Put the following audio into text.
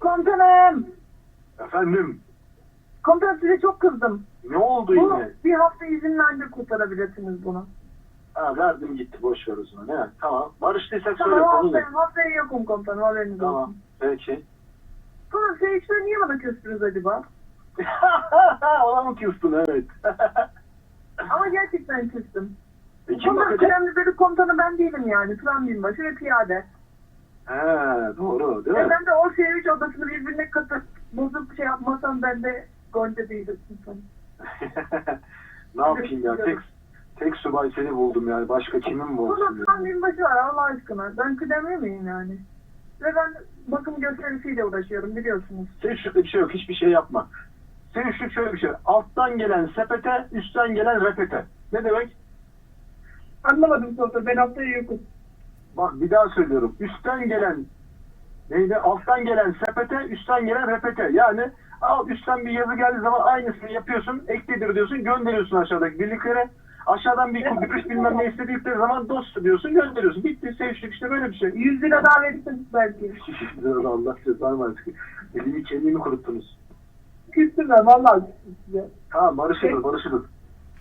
Komutanım. Efendim Komutanım size çok kızdım. ne oldu Bunu yine? bir hafta izinle ancak kurtarabilirsiniz bunu. Ha verdim gitti boş ver o zaman. Ne? Tamam. Barıştıysak söyle Tamam konu ne? haftaya, haftaya yokum komutanım haberiniz Tamam. olsun. Peki. Sonra seyirciler niye bana küstünüz acaba? Ona mı küstün evet. Ama gerçekten küstüm. e, kim bakacak? kıdemli bölük komutanı ben değilim yani. Turan binbaşı ve piyade. He doğru değil Ve mi? ben de o seyirci odasını birbirine katıp bozup şey yapmasam ben de Gonca değilim. ne yapayım ya tek tek subay seni buldum yani başka kimin bu Burada ya. binbaşı var Allah aşkına. Ben kıdemli miyim yani? Ve ben bakım gösterisiyle uğraşıyorum biliyorsunuz. Sevişlikte bir şey yok hiçbir şey yapma. Sevişlik şöyle bir şey. Alttan gelen sepete, üstten gelen repete. Ne demek? Anlamadım sorusu. Ben haftaya yokum. Bak bir daha söylüyorum. Üstten gelen neydi? Alttan gelen sepete, üstten gelen repete. Yani al üstten bir yazı geldiği zaman aynısını yapıyorsun, ekledir diyorsun, gönderiyorsun aşağıdaki birliklere. Aşağıdan bir kupiş bilmem ne istedikleri zaman dost diyorsun, gönderiyorsun. Bitti sevişlik işte böyle bir şey. 100 lira daha verirsiniz belki. Biraz Allah cezanı versin. Elimi kendimi kuruttunuz. Küstüm ben size. Tamam barışırız barışırız.